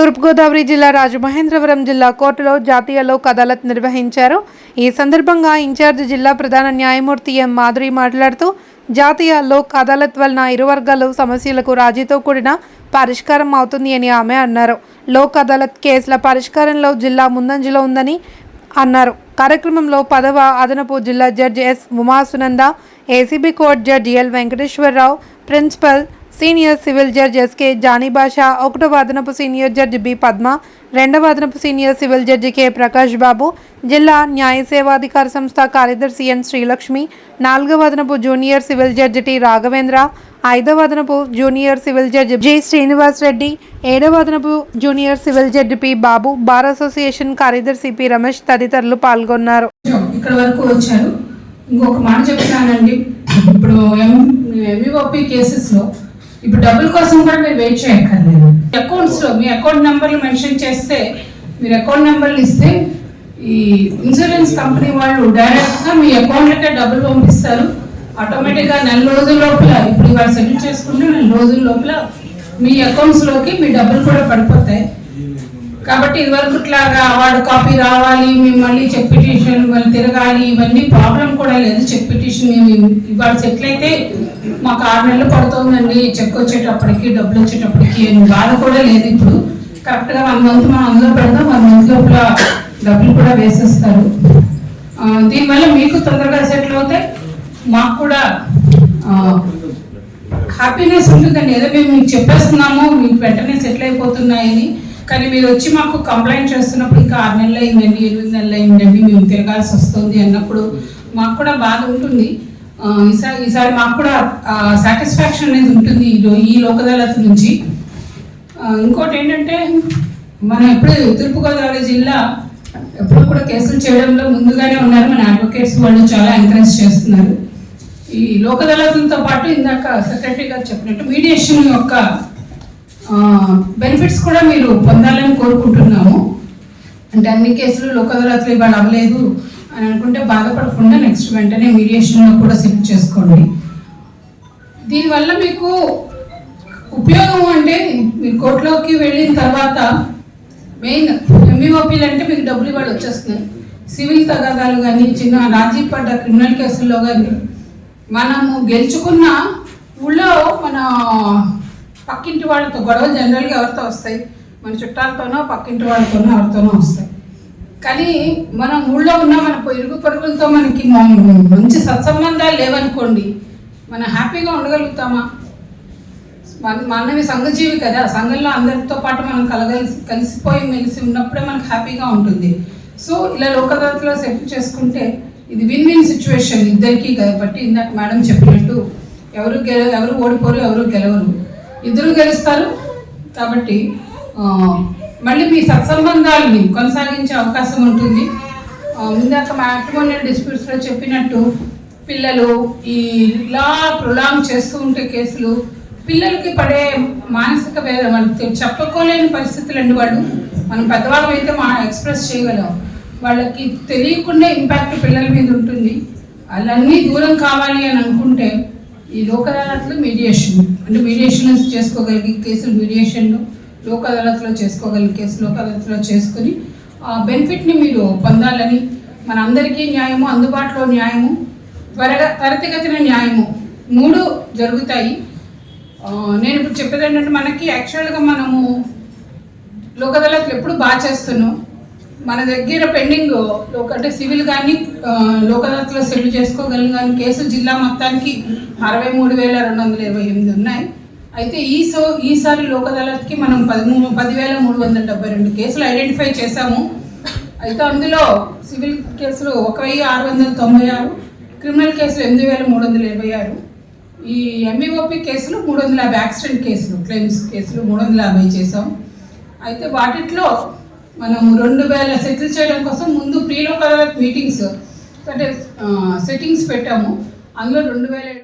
తూర్పుగోదావరి జిల్లా రాజమహేంద్రవరం జిల్లా కోర్టులో జాతీయ లోక్ అదాలత్ నిర్వహించారు. ఈ సందర్భంగా ఇన్ఛార్జ్ జిల్లా ప్రధాన న్యాయమూర్తి ఎం మాధురి మాట్లాడుతూ జాతీయ లోక్ అదాలత్ వలన ఇరు వర్గాలు సమస్యలకు రాజీతో కూడిన పరిష్కారం అవుతుంది అని ఆమె అన్నారు. లోక్ అదాలత్ కేసుల పరిష్కారంలో జిల్లా ముందంజలో ఉందని అన్నారు. కార్యక్రమంలో పదవ అదనపు జిల్లా judge S Umasunanda ACB court judge L Venkateswara Rao principal senior civil judge SK Jani Basha ఒకటవ అదనపు సీనియర్ జడ్జి బి పద్మ రెండవ అదనపు senior civil judge K Prakash Babu జిల్లా న్యాయ సేవాధికార సంస్థ కార్యదర్శి ఎన్ శ్రీలక్ష్మి నాలుగవ అదనపు junior civil judge T Raghavendra ఐదవ అదనపు junior civil judge G Srinivas Reddy ఏడవ అదనపు junior civil judge P Babu bar association కార్యదర్శి పి రమేష్ తదితరులు పాల్గొన్నారు. ఇక్కడ వరకు వచ్చారు. ఇంకొక మాట చెప్తానండి. ఇప్పుడు ఎంఈఓపి కేసెస్లో ఇప్పుడు డబ్బుల కోసం కూడా మీరు వెయిట్ చేయక్కర్లేదు. అకౌంట్స్లో మీ అకౌంట్ నెంబర్లు మెన్షన్ చేస్తే మీరు అకౌంట్ నెంబర్లు ఇస్తే ఈ ఇన్సూరెన్స్ కంపెనీ వాళ్ళు డైరెక్ట్గా మీ అకౌంట్లకే డబ్బులు పంపిస్తారు. ఆటోమేటిక్గా నెల రోజుల లోపల ఇప్పుడు ఇవాళ సెటిల్ చేసుకుంటే నెల రోజుల లోపల మీ అకౌంట్స్లోకి మీ డబ్బులు కూడా పడిపోతాయి. కాబట్టి ఇదివరకు ఇట్లాగా వాడు కాపీ రావాలి మేము మళ్ళీ చెక్ పిటిషన్ తిరగాలి ఇవన్నీ ప్రాబ్లం కూడా లేదు. చెక్ పిటిషన్ మేము ఇవాళ సెటిల్ అయితే మాకు ఆరు నెలలు పడుతుందండి. చెక్ వచ్చేటప్పటికి డబ్బులు వచ్చేటప్పటికి అని బాధ కూడా లేదు ఇప్పుడు. కరెక్ట్గా వన్ మంత్ మనం అందులో పెడతాం వన్ మంత్ లోపల డబ్బులు కూడా వేసేస్తారు. దీనివల్ల మీకు తొందరగా సెటిల్ అవుతాయి మాకు కూడా హ్యాపీనెస్ ఉంటుందండి. ఏదో మేము మీకు చెప్పేస్తున్నాము మీకు వెంటనే సెటిల్ అయిపోతున్నాయని. కానీ మీరు వచ్చి మాకు కంప్లైంట్ చేస్తున్నప్పుడు ఇంకా ఆరు నెలలు అయిందండి ఎనిమిది నెలలు అయిందండి మేము తిరగాల్సి వస్తుంది అన్నప్పుడు మాకు కూడా బాధ ఉంటుంది. ఈసారి ఈసారి మాకు కూడా సాటిస్ఫాక్షన్ అనేది ఉంటుంది ఈ లో- నుంచి. ఇంకోటి ఏంటంటే మనం ఎప్పుడు తూర్పుగోదావరి జిల్లా ఎప్పుడు కూడా కేసులు చేయడంలో ముందుగానే ఉన్నారు. మన అడ్వకేట్స్ వాళ్ళు చాలా ఎంకరేజ్ చేస్తున్నారు. ఈ లోక్ పాటు ఇందాక సెక్రటరీ గారు చెప్పినట్టు మీడియేషన్ యొక్క బెనిఫిట్స్ కూడా మీరు పొందాలని కోరుకుంటున్నాము. అంటే అన్ని కేసులు లోకదరాత్రి ఇవాళ అవ్వలేదు అని అనుకుంటే బాధపడకుండా నెక్స్ట్ వెంటనే మీడియేషన్లో కూడా సెట్ చేసుకోండి. దీనివల్ల మీకు ఉపయోగం అంటే మీరు కోర్టులోకి వెళ్ళిన తర్వాత మెయిన్ ఎంబీఓపీలు అంటే మీకు డబ్బులు ఇవాళ వచ్చేస్తున్నాయి. సివిల్ తగాదాలు కానీ చిన్న రాజీ పడ్డ క్రిమినల్ కేసుల్లో కానీ మనము గెలుచుకున్న ఊళ్ళో మన పక్కింటి వాళ్ళతో గొడవలు జనరల్గా ఎవరితో వస్తాయి? మన చుట్టాలతోనో పక్కింటి వాళ్ళతోనో ఎవరితోనో వస్తాయి. కానీ మనం ఊళ్ళో ఉన్న మన ఇరుగు పరుగులతో మనకి మంచి సత్సంబంధాలు లేవనుకోండి మనం హ్యాపీగా ఉండగలుగుతామా? మన మనవి సంఘజీవి కదా సంఘంలో అందరితో పాటు మనం కలగలిసి కలిసిపోయి మెలిసి ఉన్నప్పుడే మనకు హ్యాపీగా ఉంటుంది. సో ఇలా లోకదాతలో సెటిల్ చేసుకుంటే ఇది విన్ విన్ సిచ్యువేషన్ ఇద్దరికీ కాబట్టి ఇందాక మేడం చెప్పినట్టు ఎవరు గెల ఎవరు ఓడిపోరు ఎవరు గెలవరు. ఇద్దరు గెలుస్తారు. కాబట్టి మళ్ళీ మీ సత్సంబంధాలని కొనసాగించే అవకాశం ఉంటుంది. ఇందాక మ్యాట్రిమోనియల్ డిస్ప్యూట్స్లో చెప్పినట్టు పిల్లలు ఈ ఇలా ప్రొలాంగ్ చేస్తూ ఉంటే కేసులు పిల్లలకి పడే మానసిక వేద మనకి చెప్పుకోలేని పరిస్థితులు అండి వాళ్ళు. మనం పెద్దవాళ్ళం అయితే మా ఎక్స్ప్రెస్ చేయగలం. వాళ్ళకి తెలియకుండా ఇంపాక్ట్ పిల్లల మీద ఉంటుంది. వాళ్ళన్నీ దూరం కావాలి అని అనుకుంటే ఈ లోక్ అదాలత్లో మీడియేషన్ అంటే మీడియేషన్ చేసుకోగలిగే కేసులు మీడియేషన్లో లోక్ అదాలత్లో చేసుకోగలిగే కేసులు లోక్ అదాలత్లో చేసుకుని ఆ బెనిఫిట్ని మీరు పొందాలని మన అందరికీ న్యాయము అందుబాటులో న్యాయము త్వరగా త్వరితగతిన న్యాయము మూడు జరుగుతాయి. నేను ఇప్పుడు చెప్పేది ఏంటంటే మనకి యాక్చువల్గా మనము లోక్ అదాలత్లు ఎప్పుడు బాగా చేస్తున్నాం. మన దగ్గర పెండింగ్ లోక అంటే సివిల్ కానీ లోక్ అదాలత్లో సెటిల్ చేసుకోగలం కానీ కేసులు జిల్లా మొత్తానికి అరవై మూడు వేల రెండు వందల ఇరవై ఎనిమిది ఉన్నాయి. అయితే ఈ సో ఈసారి లోక్ అదాలత్కి మనం పదమూడు పదివేల మూడు వందల డెబ్బై రెండు కేసులు ఐడెంటిఫై చేశాము. అయితే అందులో సివిల్ కేసులు ఒక వెయ్యి ఆరు వందల తొంభై ఆరు క్రిమినల్ కేసులు ఎనిమిది వేల మూడు వందల ఇరవై ఆరు. ఈ ఎంఈఓపి కేసులు మూడు వందల యాభై యాక్సిడెంట్ కేసులు క్లెయిమ్స్ కేసులు మూడు వందల యాభై చేసాం అయితే వాటిట్లో మనం రెండు వేల సెటిల్ చేయడం కోసం ముందు ప్రీలో కలర్ మీటింగ్స్ అంటే సెట్టింగ్స్ పెట్టాము. అందులో రెండు వేల